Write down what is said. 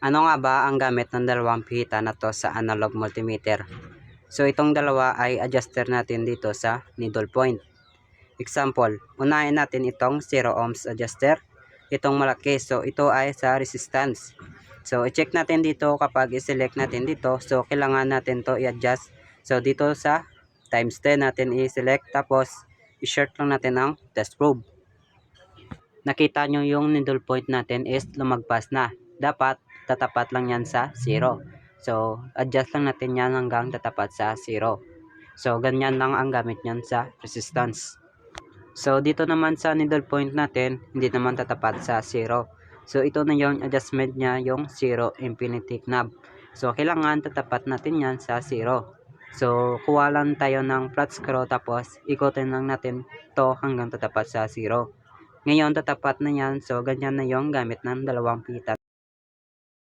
Ano nga ba ang gamit ng dalawang pihita na to sa analog multimeter? So itong dalawa ay adjuster natin dito sa needle point. Example, unahin natin itong 0 ohms adjuster. Itong malaki, so ito ay sa resistance. So i-check natin dito kapag i-select natin dito. So kailangan natin to i-adjust. So dito sa times 10 natin i-select tapos i-short lang natin ang test probe. Nakita nyo yung needle point natin is lumagpas na. Dapat tatapat lang yan sa 0. So adjust lang natin yan hanggang tatapat sa 0. So ganyan lang ang gamit nyan sa resistance. So dito naman sa needle point natin, hindi naman tatapat sa 0. So ito na yung adjustment niya, yung 0 infinity knob. So kailangan tatapat natin yan sa 0. So kuha lang tayo ng flat screw tapos ikutin lang natin to hanggang tatapat sa 0. Ngayon tatapat na yan, so ganyan na yung gamit ng dalawang pita.